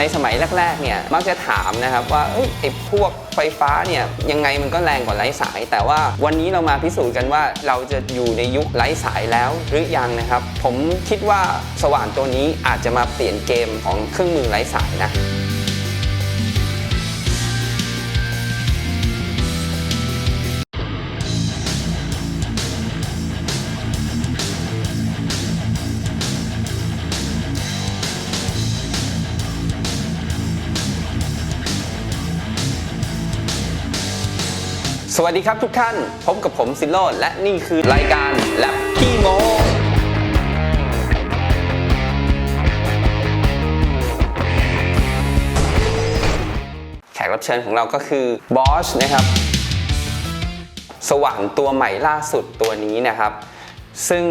ในสมัยแรกๆเนี่ยมักจะถามนะครับว่าเอ้ยไอ้พวกไฟฟ้าเนี่ยยังไงมันก็แรงกว่าไร้สาย แต่ว่าวันนี้เรามาพิสูจน์กันว่าเราจะอยู่ในยุคไร้สายแล้วหรือยังนะครับ ผมคิดว่าสว่านตัวนี้อาจจะมาเปลี่ยนเกมของเครื่องมือไร้สายนะ วัสดีครับทุกท่าน พบกับผมซิลโรดและนี่คือรายการแลบขี้โมแขกรับเชิญของเราก็คือบอสนะครับ สว่านตัวใหม่ล่าสุดตัวนี้นะครับ ซึ่ง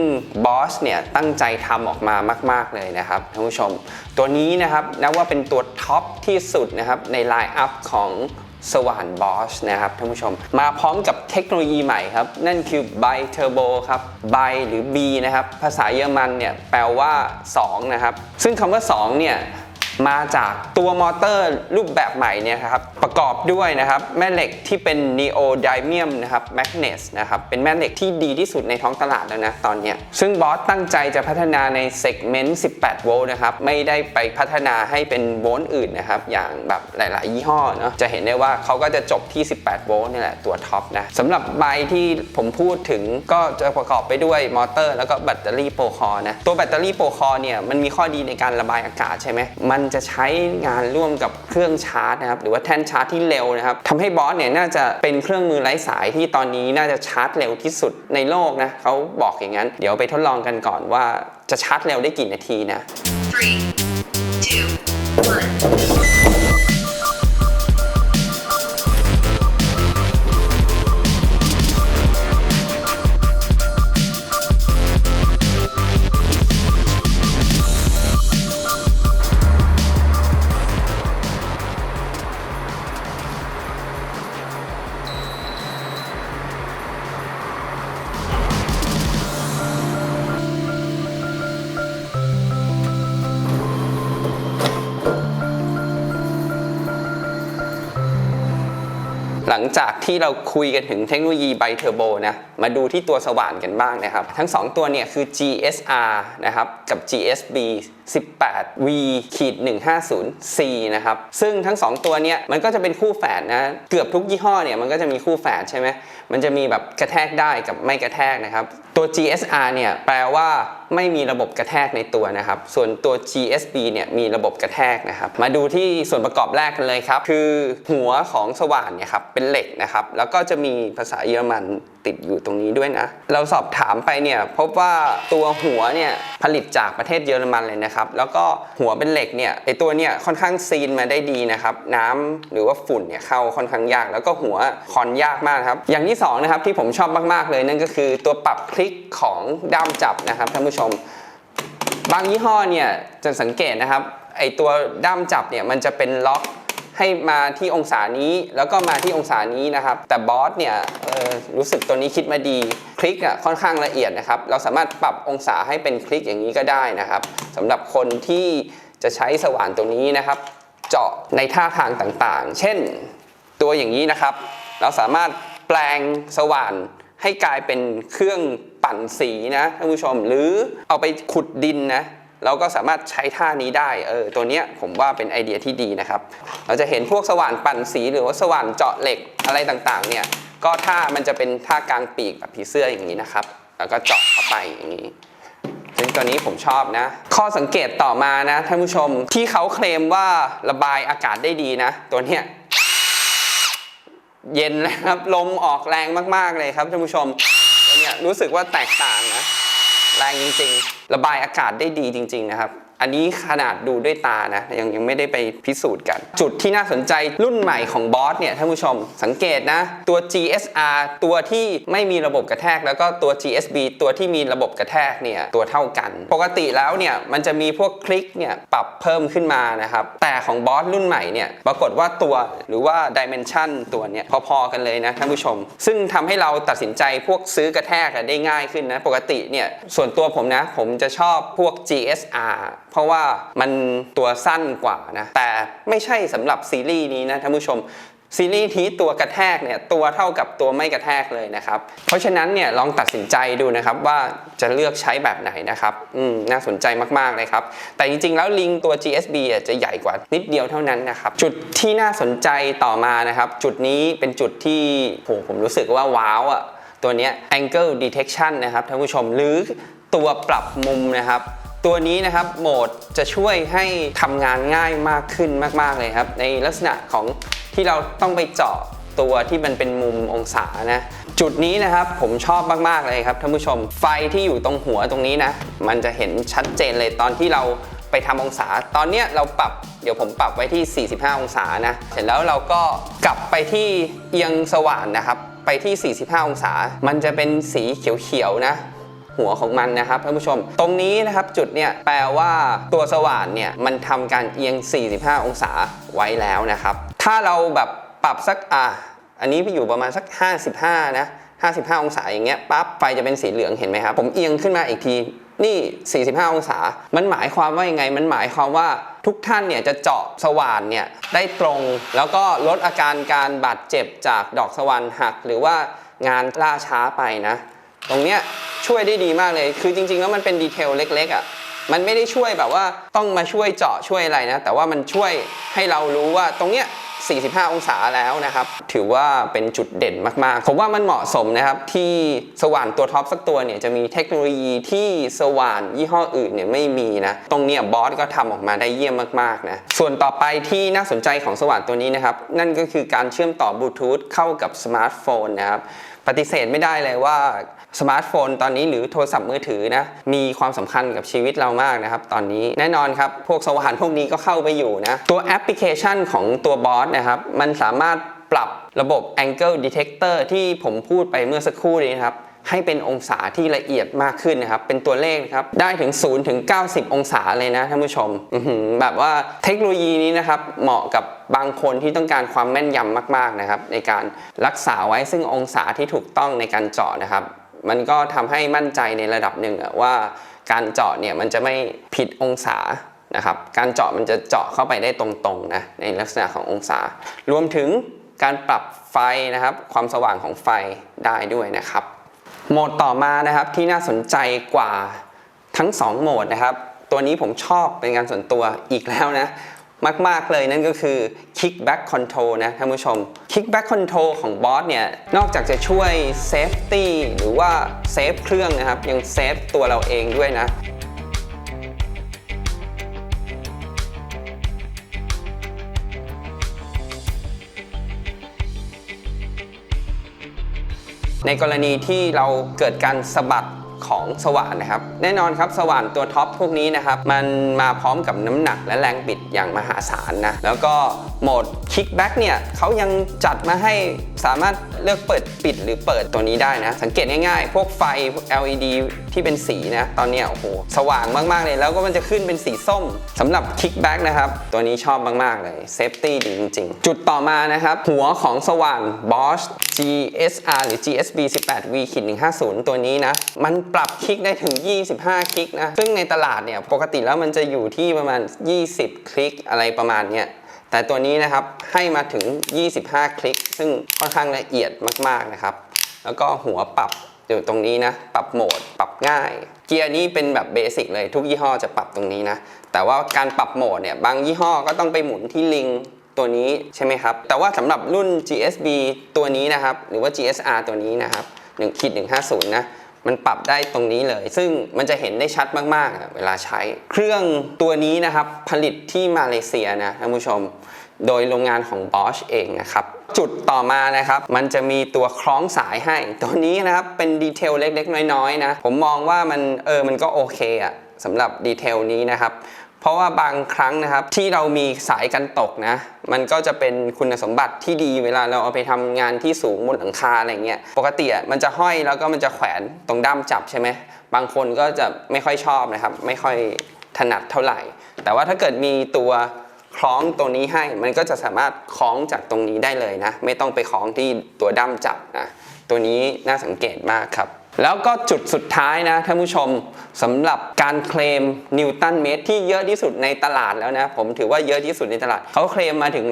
บอสเนี่ยตั้งใจทำออกมามาก ๆ เลยนะครับท่านผู้ชม ตัวนี้นะครับนับว่าเป็นตัวท็อปที่สุดนะครับในไลน์อัพของ สว่านบอชนะครับท่านผู้ชม มาพร้อมกับเทคโนโลยีใหม่ครับ นั่นคือ b i Turbo ครับไบหรือ B นะครับ ภาษาเยอรมันเนี่ยแปลว่า 2 นะครับ ซึ่งคำว่า 2 เนี่ย มาจากตัวมอเตอร์รูปแบบใหม่เนี่ยครับประกอบด้วยนะครับแม่เหล็กที่เป็น neodymium นะครับ magnet นะครับเป็นแม่เหล็กที่ดีที่สุดในท้องตลาดแล้วนะตอนนี้ซึ่งบอสตั้งใจจะพัฒนาในเซกเมนต์18 โวลต์นะครับไม่ได้ไปพัฒนาให้เป็นโวลต์อื่นนะครับอย่างแบบหลาย ๆ ยี่ห้อเนาะจะเห็นได้ว่าเขาก็จะจบที่ 18 โวลต์นี่แหละตัวท็อปนะสำหรับใบที่ผมพูดถึงก็จะประกอบไปด้วยมอเตอร์ แล้วก็แบตเตอรี่โปรคอนะตัวแบตเตอรี่โปรคอเนี่ยมันมีข้อดีในการระบายอากาศใช่ไหมมันจะใช้งานร่วมกับเครื่องชาร์จนะครับหรือว่าแท่นชาร์จที่เร็วนะครับทำให้บอสเนี่ยน่าจะเป็นเครื่องมือไร้สายที่ตอนนี้น่าจะชาร์จเร็วที่สุดในโลกนะเขาบอกอย่างนั้น เดี๋ยวไปทดลองกันก่อนว่าจะชาร์จเร็วได้กี่นาทีนะ 3 2 1 จากที่เราคุยกันถึงเทคโนโลยีไบเทอร์โบนะมาดูที่ตัวสว่านกันบ้างนะครับ ทั้ง 2 ตัวเนี่ยคือ GSR นะครับกับ GSB 18V ขีด 150C นะครับ ซึ่งทั้ง 2 ตัวเนี่ยมันก็จะเป็นคู่แฝดนะ เกือบทุกยี่ห้อเนี่ยมันก็จะมีคู่แฝดใช่ไหม มันจะมีแบบกระแทกได้กับไม่กระแทกนะครับ ตัว GSR เนี่ยแปลว่าไม่มีระบบกระแทกในตัวนะครับ ส่วนตัว GSB เนี่ยมีระบบกระแทกนะครับ มาดูที่ส่วนประกอบแรกกันเลยครับ คือหัวของสว่านเนี่ยครับเป็นเหล็กนะครับ แล้วก็จะมีภาษาเยอรมัน ติดอยู่ตรงนี้ด้วยนะ เราสอบถามไปเนี่ยพบว่าตัวหัวเนี่ยผลิตจากประเทศเยอรมันเลยนะครับ แล้วก็หัวเป็นเหล็กเนี่ยไอตัวเนี่ยค่อนข้างซีนมาได้ดีนะครับ น้ำหรือว่าฝุ่นเนี่ยเข้าค่อนข้างยาก แล้วก็หัวคอนยากมากครับ อย่างที่สองนะครับที่ผมชอบมากๆเลยนั่นก็คือตัวปรับคลิกของด้ามจับนะครับท่านผู้ชม บางยี่ห้อเนี่ยจะสังเกตนะครับไอตัวด้ามจับเนี่ยมันจะเป็นล็อกให้มาที่องศานี้แล้วก็มาที่องศานี้นะครับ แต่บอสเนี่ย ออรู้สึกตัวนี้คิดมาดี คลิกอะค่อนข้างละเอียดนะครับ เราสามารถปรับองศาให้เป็นคลิกอย่างนี้ก็ได้นะครับสำหรับคนที่จะใช้สว่านตัวนี้นะครับ เจาะในท่าทางต่างๆ เช่น ตัวอย่างนี้นะครับ เราสามารถแปลงสว่านให้กลายเป็นเครื่องปั่นสีนะท่านผู้ชม หรือเอาไปขุดดินนะเราก็สามารถใช้ท่านี้ได้ เออ ตัวเนี้ยผมว่าเป็นไอเดียที่ดีนะครับ เราจะเห็นพวกสว่านปั่นสีหรือว่าสว่านเจาะเหล็กอะไรต่างๆ เนี่ย ก็ท่ามันจะเป็นท่ากลางปีกแบบผีเสื้ออย่างนี้นะครับ แล้วก็เจาะเข้าไปอย่างนี้ซึ่งตัวนี้ผมชอบนะ ข้อสังเกตต่อมานะท่านผู้ชมที่เขาเคลมว่าระบายอากาศได้ดีนะ ตัวเนี้ยเย็นนะครับ ลมออกแรงมาก ๆ เลยครับท่านผู้ชมตัวเนี้ยรู้สึกว่าแตกต่างนะ แรงจริง ๆ ระบายอากาศได้ดีจริง ๆ นะครับ อันนี้ขนาดดูด้วยตานะยังยังไม่ได้ไปพิสูจน์กัน จุดที่น่าสนใจรุ่นใหม่ของบอสเนี่ยท่านผู้ชมสังเกตนะ ตัว GSR ตัวที่ไม่มีระบบกระแทก แล้วก็ตัว GSB ตัวที่มีระบบกระแทกเนี่ยตัวเท่ากัน ปกติแล้วเนี่ยมันจะมีพวกคลิกเนี่ยปรับเพิ่มขึ้นมานะครับ แต่ของบอสรุ่นใหม่เนี่ยปรากฏว่าตัวหรือว่า Dimension ตัวเนี่ยพอๆกันเลยนะท่านผู้ชม ซึ่งทำให้เราตัดสินใจพวกซื้อกระแทกได้ง่ายขึ้นนะปกติเนี่ยส่วนตัวผมนะผมจะชอบพวก GSR เพราะว่ามันตัวสั้นกว่านะ แต่ไม่ใช่สำหรับซีรีส์นี้นะท่านผู้ชมซีรีส์นี้ตัวกระแทกเนี่ยตัวเท่ากับตัวไม่กระแทกเลยนะครับ เพราะฉะนั้นเนี่ยลองตัดสินใจดูนะครับว่าจะเลือกใช้แบบไหนนะครับอืมน่าสนใจมากๆเลยครับ แต่จริงๆ แล้วลิงตัว GSB อะจะใหญ่กว่านิดเดียวเท่านั้นนะครับ จุดที่น่าสนใจต่อมานะครับ จุดนี้เป็นจุดที่โหผมรู้สึกว่าว้าวอะตัวเนี้ย angle detection นะครับท่านผู้ชมหรือตัวปรับมุมนะครับ ตัวนี้นะครับโหมดจะช่วยให้ทำงานง่ายมากขึ้นมาก ๆ เลยครับ ในลักษณะของที่เราต้องไปเจาะตัวที่มันเป็นมุมองศานะจุดนี้นะครับผมชอบมากๆเลยครับท่านผู้ชมไฟที่อยู่ตรงหัวตรงนี้นะมันจะเห็นชัดเจนเลยตอนที่เราไปทำองศา ตอนนี้เราปรับเดี๋ยวผมปรับไว้ที่ 45 องศานะเสร็จแล้วเราก็กลับไปที่เอียงสว่านนะครับ ไปที่ 45 องศา มันจะเป็นสีเขียวๆนะ หัวของมันนะครับท่านผู้ชม ตรงนี้นะครับจุดเนี่ยแปลว่าตัวสว่านเนี่ยมันทำการเอียง 45 องศาไว้แล้วนะครับ ถ้าเราแบบปรับสักอะอันนี้ไปอยู่ประมาณสัก 55 นะ 55 องศาอย่างเงี้ยปั๊บไฟจะเป็นสีเหลืองเห็นไหมครับ ผมเอียงขึ้นมาอีกทีนี่ 45 องศา มันหมายความว่ายังไง มันหมายความว่าทุกท่านเนี่ยจะเจาะสว่านเนี่ยได้ตรง แล้วก็ลดอาการการบาดเจ็บจากดอกสว่านหัก หรือว่างานล่าช้าไปนะ ตรงเนี้ยช่วยได้ดีมากเลย คือจริง ๆ แล้วมันเป็นดีเทลเล็ก ๆอะมันไม่ได้ช่วยแบบว่าต้องมาช่วยเจาะช่วยอะไรนะ แต่ว่ามันช่วยให้เรารู้ว่าตรงเนี้ย 45 องศาแล้วนะครับ ถือว่าเป็นจุดเด่นมากๆ ผมว่ามันเหมาะสมนะครับ ที่สว่านตัวท็อปสักตัวเนี่ยจะมีเทคโนโลยีที่สว่านยี่ห้ออื่นเนี่ยไม่มีนะ ตรงเนี้ยบอสก็ทำออกมาได้เยี่ยมมากๆนะ ส่วนต่อไปที่น่าสนใจของสว่านตัวนี้นะครับ นั่นก็คือการเชื่อมต่อบลูทูธเข้ากับสมาร์ทโฟนนะครับ ปฏิเสธไม่ได้เลยว่า สมาร์ทโฟนตอนนี้หรือโทรศัพท์มือถือนะมีความสำคัญกับชีวิตเรามากนะครับตอนนี้แน่นอนครับพวกสว่านพวกนี้ก็เข้าไปอยู่นะตัวแอปพลิเคชันของตัวบอสนะครับมันสามารถปรับระบบ Angle Detector ที่ผมพูดไปเมื่อสักครู่นี้นะครับให้เป็นองศาที่ละเอียดมากขึ้นนะครับ เป็นตัวเลขนะครับ ได้ถึง 0 ถึง 90 องศาเลยนะท่านผู้ชม แบบว่าเทคโนโลยีนี้นะครับ เหมาะกับบางคนที่ต้องการความแม่นยำมาก ๆ นะครับ ในการรักษาไว้ซึ่งองศาที่ถูกต้องในการเจาะนะครับ มันก็ทำให้มั่นใจในระดับหนึ่งอะว่าการเจาะเนี่ยมันจะไม่ผิดองศานะครับ การเจาะมันจะเจาะเข้าไปได้ตรงๆนะในลักษณะขององศา รวมถึงการปรับไฟนะครับ ความสว่างของไฟได้ด้วยนะครับ โหมดต่อมานะครับที่น่าสนใจกว่าทั้ง 2 โหมดนะครับ ตัวนี้ผมชอบเป็นงานส่วนตัวอีกแล้วนะ มาก ๆ เลยนั่นก็คือ kickback control นะท่านผู้ชม kickback control ของบอสเนี่ย นอกจากจะช่วย safety หรือว่าเซฟเครื่องนะครับ ยังเซฟตัวเราเองด้วยนะในกรณีที่เราเกิดการสะบัด ของสว่านนะครับ แน่นอนครับสว่านตัวท็อปพวกนี้นะครับ มันมาพร้อมกับน้ำหนักและแรงบิดอย่างมหาศาลนะ แล้วก็โหมด kickback เนี่ยเขายังจัดมาให้สามารถเลือกเปิดปิดหรือเปิดตัวนี้ได้นะ สังเกตง่ายๆ พวกไฟ LED ที่เป็นสีนะ ตอนนี้โอ้โห สว่างมากๆเลย แล้วก็มันจะขึ้นเป็นสีส้มสำหรับ kickback นะครับ ตัวนี้ชอบมากๆเลย safety ดีจริง ๆ จุดต่อมานะครับ หัวของสว่าน Bosch GSR หรือ GSB 18 V 150 ตัวนี้นะ มันปรับคลิกได้ถึง 25 คลิกนะ ซึ่งในตลาดเนี่ยปกติแล้วมันจะอยู่ที่ประมาณ 20 คลิกอะไรประมาณเนี้ยแต่ตัวนี้นะครับให้มาถึง 25 คลิก ซึ่งค่อนข้างละเอียดมากๆนะครับ แล้วก็หัวปรับอยู่ตรงนี้นะ ปรับโหมด ปรับง่าย เกียร์นี้เป็นแบบเบสิกเลย ทุกยี่ห้อจะปรับตรงนี้นะ แต่ว่าการปรับโหมดเนี่ย บางยี่ห้อก็ต้องไปหมุนที่ลิงตัวนี้ใช่ไหมครับ แต่ว่าสำหรับรุ่น GSB ตัวนี้นะครับ หรือว่า GSR ตัวนี้นะครับ1ขีด150 นะ มันปรับได้ตรงนี้เลย ซึ่งมันจะเห็นได้ชัดมากๆ เวลาใช้ เครื่องตัวนี้นะครับ ผลิตที่มาเลเซียนะท่านผู้ชม โดยโรงงานของ Bosch เองนะครับ จุดต่อมานะครับ มันจะมีตัวคล้องสายให้ ตัวนี้นะครับ เป็นดีเทลเล็กๆ น้อยๆนะ ผมมองว่ามันเออ มันก็โอเคอะสำหรับดีเทลนี้นะครับ เพราะว่าบางครั้งนะครับที่เรามีสายกันตกนะ มันก็จะเป็นคุณสมบัติที่ดีเวลาเราเอาไปทำงานที่สูงบนหลังคาอะไรเงี้ยปกติมันจะห้อยแล้วก็มันจะแขวนตรงด้ามจับใช่ไหมบางคนก็จะไม่ค่อยชอบนะครับ ไม่ค่อยถนัดเท่าไหร่ แต่ว่าถ้าเกิดมีตัวคล้องตัวนี้ให้มันก็จะสามารถคล้องจากตรงนี้ได้เลยนะ ไม่ต้องไปคล้องที่ตัวด้ามจับนะตัวนี้น่าสังเกตมากครับ แล้วก็จุดสุดท้ายนะท่านผู้ชมสำหรับการเคลมนิวตันเมตรที่เยอะที่สุดในตลาดแล้วนะ ผมถือว่าเยอะที่สุดในตลาด เขาเคลมมาถึง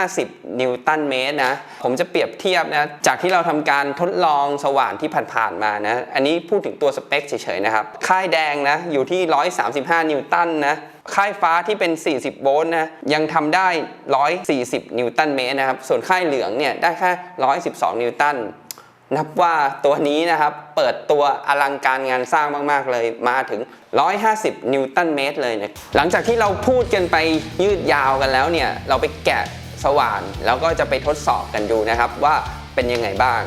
150 นิวตันเมตรนะ ผมจะเปรียบเทียบนะ จากที่เราทำการทดลองสว่านที่ผ่านๆมานะ อันนี้พูดถึงตัวสเปคเฉยๆนะครับ ค่ายแดงนะ อยู่ที่ 135 นิวตันนะค่ายฟ้าที่เป็น 40 โวลต์นะ ยังทำได้ 140 นิวตันเมตรนะครับ ส่วนค่ายเหลืองเนี่ย ได้แค่ 112 นิวตัน นับว่าตัวนี้นะครับเปิดตัวอลังการงานสร้างมากๆเลยมาถึง 150 นิวตันเมตรเลยนี่ยหลังจากที่เราพูดกันไปยืดยาวกันแล้วเนี่ย เราไปแกะสว่านแล้วก็จะไปทดสอบกันดูนะครับว่าเป็นยังไงบ้าง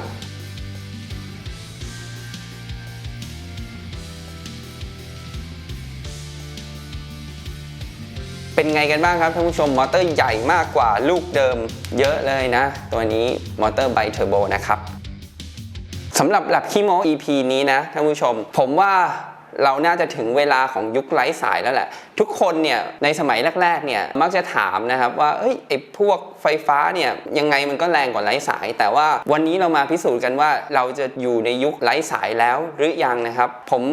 เป็นไงกันบ้างครับท่านผู้ชมมอเตอร์ใหญ่มากกว่าลูกเดิมเยอะเลยนะ ตัวนี้มอเตอร์ไบเทอร์โบนะครับ สำหรับหลับขี้โม EP นี้นะท่านผู้ชม ผมว่าเราน่าจะถึงเวลาของยุคไร้สายแล้วแหละ ทุกคนเนี่ยในสมัยแรกๆเนี่ยมักจะถามนะครับว่าเอ้ยไอ้พวกไฟฟ้าเนี่ยยังไงมันก็แรงกว่าไร้สาย แต่ว่าวันนี้เรามาพิสูจน์กันว่าเราจะอยู่ในยุคไร้สายแล้วหรือยังนะครับ ผม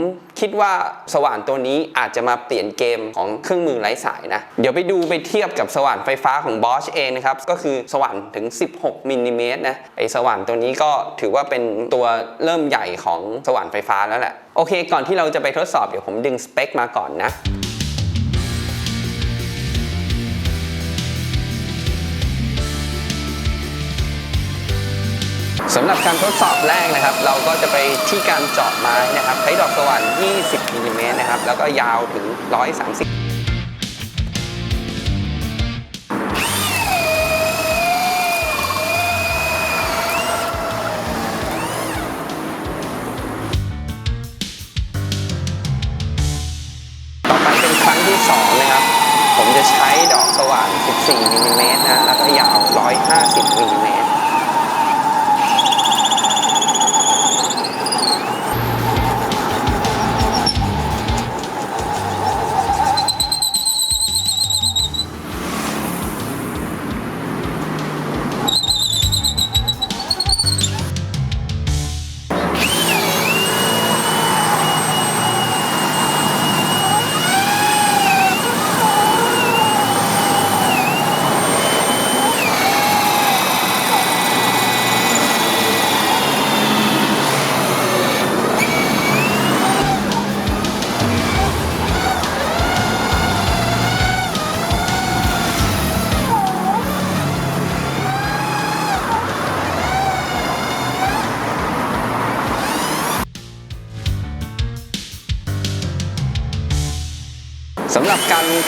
คิดว่าสว่านตัวนี้อาจจะมาเปลี่ยนเกมของเครื่องมือไร้สายนะ เดี๋ยวไปดูไปเทียบกับสว่านไฟฟ้าของ Bosch เองนะครับก็คือสว่านถึง 16มิลลิเมตรนะไอสว่านตัวนี้ก็ถือว่าเป็นตัวเริ่มใหญ่ของสว่านไฟฟ้าแล้วแหละโอเค ก่อนที่เราจะไปทดสอบเดี๋ยวผมดึงสเปคมาก่อนนะ สำหรับการทดสอบแรกนะครับ เราก็จะไปที่การเจาะไม้นะครับใช้ดอกสว่าน 20มิลลิเมตรนะครับ แล้วก็ยาวถึง 130ต่อไปเป็นครั้งที่ 2 นะครับ ผมจะใช้ดอกสว่าน 14มิลลิเมตรนะ แล้วก็ยาว 150มิลลิเมตร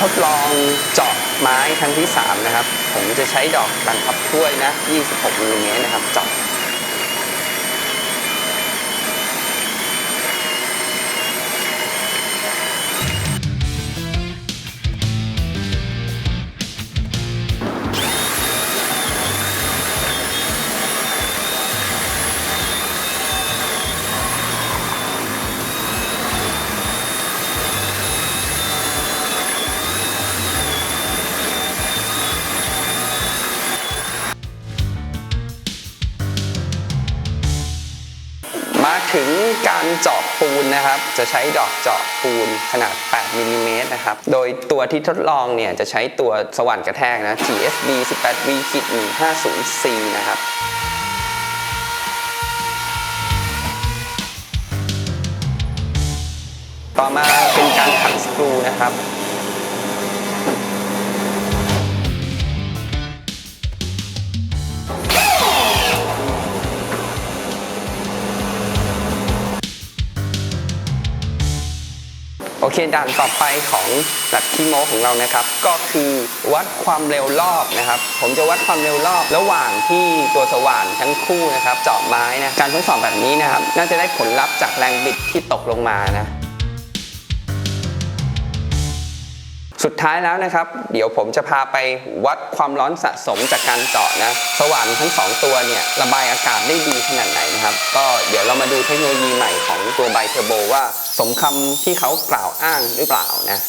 ทดลองเจาะไม้ครั้งที่ 3 นะครับ ผมจะใช้ดอกบันพับถ้วยนะ 26มิลลิเมตรนะครับเจาะารเจาะปูนนะครับ จะใช้ดอกเจาะปูนขนาด 8มิลลิเมตรนะครับ โดยตัวที่ทดลองเนี่ยจะใช้ตัวสว่านกระแทกนะ GSB 18V 150C นะครับต่อมาเป็นการขันสกรูนะครับ เคด่านต่อไปของหลักคีโมของเรานะครับ ก็คือวัดความเร็วรอบนะครับ ผมจะวัดความเร็วรอบระหว่างที่ตัวสว่านทั้งคู่นะครับเจาะไม้นะการทดสอบแบบนี้นะครับ น่าจะได้ผลลัพธ์จากแรงบิดที่ตกลงมานะสุดท้ายแล้วนะครับ เดี๋ยวผมจะพาไปวัดความร้อนสะสมจากการเจาะนะ สว่านทั้งสองตัวเนี่ยระบายอากาศได้ดีขนาดไหนนะครับ ก็เดี๋ยวเรามาดูเทคโนโลยีใหม่ของตัวไบเทอร์โบว่า สมคำที่เขากล่าวอ้างหรือเปล่านะ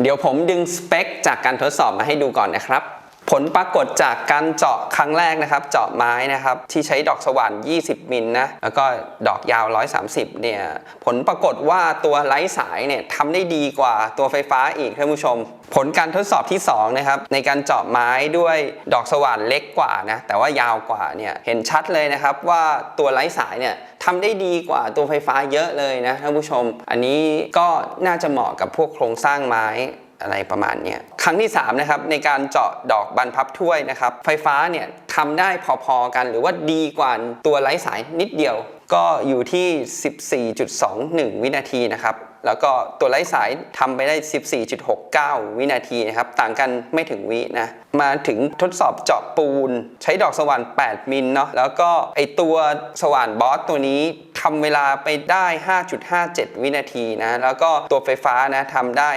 เดี๋ยวผมดึงสเปคจากการทดสอบมาให้ดูก่อนนะครับ ผลปรากฏจากการเจาะครั้งแรกนะครับ เจาะไม้นะครับ ที่ใช้ดอกสว่าน 20 มิลนะ แล้วก็ดอกยาว 130 เนี่ย ผลปรากฏว่าตัวไร้สายเนี่ยทำได้ดีกว่าตัวไฟฟ้าอีกท่านผู้ชม ผลการทดสอบที่ 2 นะครับ ในการเจาะไม้ด้วยดอกสว่านเล็กกว่านะ แต่ว่ายาวกว่าเนี่ย เห็นชัดเลยนะครับว่าตัวไร้สายเนี่ยทำได้ดีกว่าตัวไฟฟ้าเยอะเลยนะท่านผู้ชม อันนี้ก็น่าจะเหมาะกับพวกโครงสร้างไม้ อะไรประมาณนี้ครั้งที่3นะครับในการเจาะดอกบรรพับถ้วยนะครับไฟฟ้าเนี่ยทำได้พอๆกัน หรือว่าดีกว่าตัวไร้สายนิดเดียว ก็อยู่ที่ 14.21 วินาทีนะครับ แล้วก็ตัวไร้สายทำไปได้ 14.69 วินาทีนะครับ ต่างกันไม่ถึงวินะ มาถึงทดสอบเจาะปูน ใช้ดอกสว่าน 8 มิลเนาะ แล้วก็ไอตัวสว่านบอสตัวนี้ทำเวลาไปได้ 5.57 วินาทีนะ แล้วก็ตัวไฟฟ้านะทำได้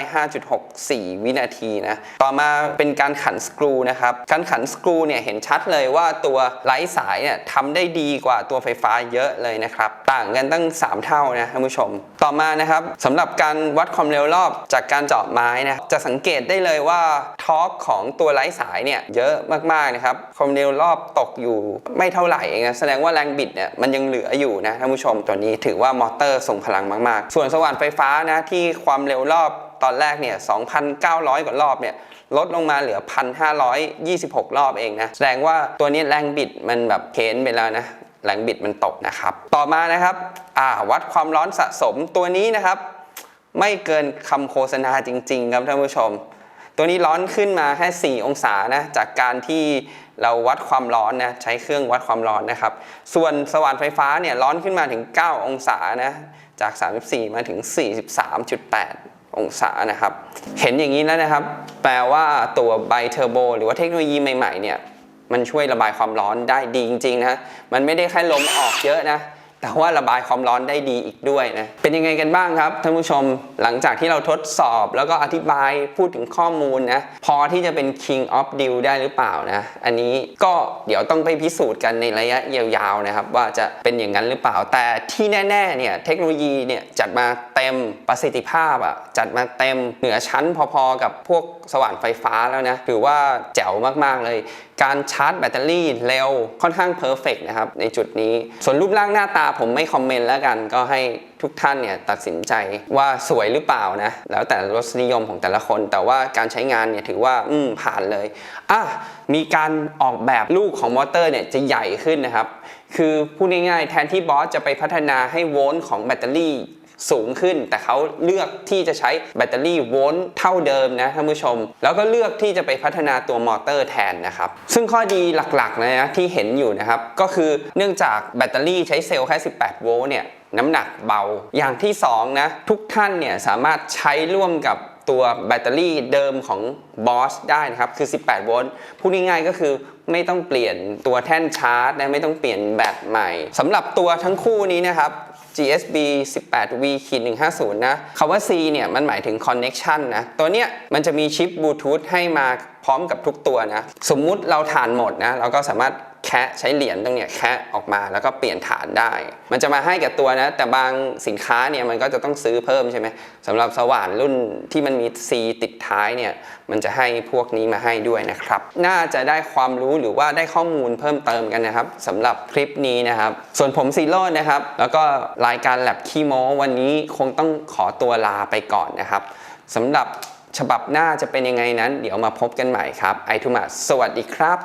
5.64 วินาทีนะ ต่อมาเป็นการขันสกรูนะครับ การขันสกรูเนี่ยเห็นชัดเลยว่าตัวไร้สายเนี่ยทำได้ดีกว่าตัวไฟฟ้าเยอะเลยนะครับ ต่างกันตั้ง 3 เท่านะท่านผู้ชม ต่อมานะครับสำหรับการวัดความเร็วรอบจากการเจาะไม้นะจะสังเกตได้เลยว่าทอร์กของตัวไร้สายเนี่ยเยอะมากๆนะครับความเร็วรอบตกอยู่ไม่เท่าไหร่เองนะแสดงว่าแรงบิดเนี่ยมันยังเหลืออยู่นะท่านผู้ชมตัวนี้ถือว่ามอเตอร์ส่งพลังมาก ๆ ส่วนสว่านไฟฟ้านะที่ความเร็วรอบตอนแรกเนี่ย 2,900 กว่ารอบเนี่ย ลดลงมาเหลือ 1,526 รอบเองนะ แสดงว่าตัวนี้แรงบิดมันแบบเพ้นไปแล้วนะ แรงบิดมันตกนะครับ ต่อมานะครับ อ่า วัดความร้อนสะสมตัวนี้นะครับ ไม่เกินคำโฆษณาจริง ๆ ครับท่านผู้ชม ตัวนี้ร้อนขึ้นมาแค่ 4 องศานะจากการที่เราวัดความร้อนนะใช้เครื่องวัดความร้อนนะครับ ส่วนสว่านไฟฟ้าเนี่ยร้อนขึ้นมาถึง 9 องศานะจาก 34 มาถึง 43.8 องศานะครับ เห็นอย่างนี้แล้วนะครับ แปลว่าตัวไบเทอร์โบหรือว่าเทคโนโลยีใหม่ๆเนี่ยมันช่วยระบายความร้อนได้ดีจริงๆนะมันไม่ได้แค่ลมออกเยอะนะ แต่ว่าระบายความร้อนได้ดีอีกด้วยนะ เป็นยังไงกันบ้างครับท่านผู้ชม หลังจากที่เราทดสอบแล้วก็อธิบายพูดถึงข้อมูลนะ พอที่จะเป็น king of deal ได้หรือเปล่านะ อันนี้ก็เดี๋ยวต้องไปพิสูจน์กันในระยะยาวๆนะครับ ว่าจะเป็นอย่างนั้นหรือเปล่า แต่ที่แน่ๆเนี่ยเทคโนโลยีเนี่ยจัดมาเต็มประสิทธิภาพอะจัดมาเต็มเหนือชั้นพอๆกับพวกสว่านไฟฟ้าแล้วนะถือว่าแจ๋วมากๆเลย การชาร์จแบตเตอรี่เร็วค่อนข้างเพอร์เฟกนะครับในจุดนี้ส่วนรูปร่างหน้าตาผมไม่คอมเมนต์แล้วกันก็ให้ทุกท่านเนี่ยตัดสินใจว่าสวยหรือเปล่านะ แล้วแต่รสนิยมของแต่ละคน แต่ว่าการใช้งานเนี่ยถือว่าอืมผ่านเลยอะมีการออกแบบลูกของมอเตอร์เนี่ยจะใหญ่ขึ้นนะครับ คือพูดง่ายๆ แทนที่บอสจะไปพัฒนาให้โวลต์ของแบตเตอรี่ สูงขึ้น แต่เขาเลือกที่จะใช้แบตเตอรี่โวลต์เท่าเดิมนะท่านผู้ชม แล้วก็เลือกที่จะไปพัฒนาตัวมอเตอร์แทนนะครับ ซึ่งข้อดีหลักๆนะที่เห็นอยู่นะครับ ก็คือเนื่องจากแบตเตอรี่ใช้เซลล์แค่ 18 โวลต์เนี่ยน้ำหนักเบา อย่างที่2นะทุกท่านเนี่ยสามารถใช้ร่วมกับตัวแบตเตอรี่เดิมของบอสได้นะครับ คือ 18 โวลต์พูดง่ายๆก็คือไม่ต้องเปลี่ยนตัวแท่นชาร์จนะไม่ต้องเปลี่ยนแบตใหม่สำหรับตัวทั้งคู่นี้นะครับ GSB 18V 150 นะคำว่า C เนี่ยมันหมายถึง connection นะ ตัวเนี้ยมันจะมีชิปบลูทูธให้มาพร้อมกับทุกตัวนะ สมมุติเราฐานหมดนะ เราก็สามารถ แคะใช้เหรียญตรงเนี้ยแคะออกมาแล้วก็เปลี่ยนฐานได้ มันจะมาให้กับตัวนะ แต่บางสินค้าเนี่ยมันก็จะต้องซื้อเพิ่มใช่ไหมสำหรับสว่านรุ่นที่มันมี C ติดท้ายเนี่ยมันจะให้พวกนี้มาให้ด้วยนะครับ น่าจะได้ความรู้หรือว่าได้ข้อมูลเพิ่มเติมกันนะครับสำหรับคลิปนี้นะครับ ส่วนผมซีโร่นะครับ แล้วก็รายการแลบคีโมวันนี้คงต้องขอตัวลาไปก่อนนะครับสำหรับฉบับหน้าจะเป็นยังไงนั้น เดี๋ยวมาพบกันใหม่ครับไอทุมาสวัสดีครับ